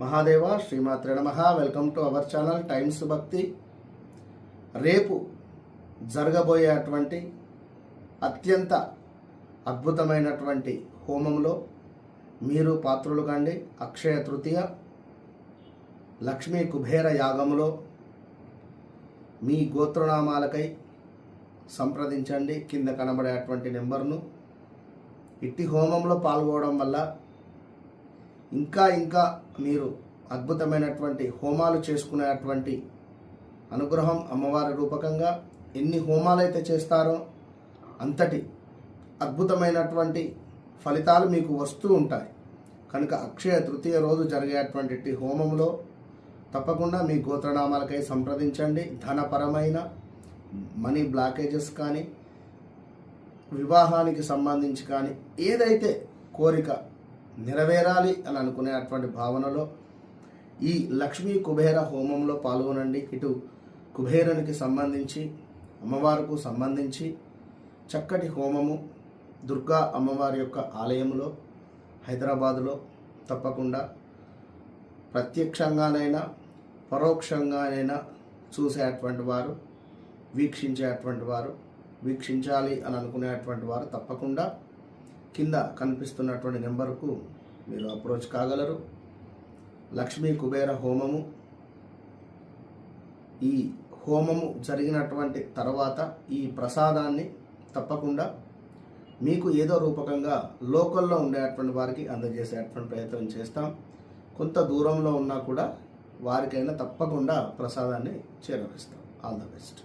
మహాదేవ శ్రీమాత్రే నమ. Welcome to our channel Times Bhakti రేపు జరగబోయేటువంటి అత్యంత అద్భుతమైనటువంటి హోమంలో మీరు పాత్రులు కండి. అక్షయ తృతీయ లక్ష్మీ కుబేర యాగములో మీ గోత్రనామాలకై సంప్రదించండి. కింద కనబడేటువంటి నెంబర్ను. ఇట్టి హోమంలో పాల్గొనడం వల్ల ఇంకా ఇంకా మీరు అద్భుతమైనటువంటి హోమాలు చేసుకునేటువంటి అనుగ్రహం అమ్మవారి రూపకంగా ఎన్ని హోమాలైతే చేస్తారో అంతటి అద్భుతమైనటువంటి ఫలితాలు మీకు వస్తూ ఉంటాయి. కనుక అక్షయ తృతీయ రోజు జరిగేటువంటి హోమంలో తప్పకుండా మీ గోత్రనామాలకై సంప్రదించండి. ధనపరమైన మనీ బ్లాకేజెస్ కానీ వివాహానికి సంబంధించి కానీ ఏదైతే కోరిక నెరవేరాలి అని అనుకునేటువంటి భావనలో ఈ లక్ష్మీ కుబేర హోమంలో పాల్గొనండి. ఇటు కుబేరునికి సంబంధించి అమ్మవారికి సంబంధించి చక్కటి హోమము దుర్గా అమ్మవారి యొక్క ఆలయంలో హైదరాబాదులో తప్పకుండా ప్రత్యక్షంగానైనా పరోక్షంగానైనా చూసేటువంటి వారు వీక్షించేటువంటి వారు వీక్షించాలి అని అనుకునేటువంటి వారు తప్పకుండా కింద కనిపిస్తున్నటువంటి నెంబర్కు మీరు అప్రోచ్ కాగలరు. లక్ష్మీ కుబేర హోమము. ఈ హోమము జరిగినటువంటి తర్వాత ఈ ప్రసాదాన్ని తప్పకుండా మీకు ఏదో రూపకంగా లోకల్లో ఉండేటువంటి వారికి అందజేసేటువంటి ప్రయత్నం చేస్తాం. కొంత దూరంలో ఉన్నా కూడా వారికైనా తప్పకుండా ప్రసాదాన్ని చేరవేస్తాం. All the best.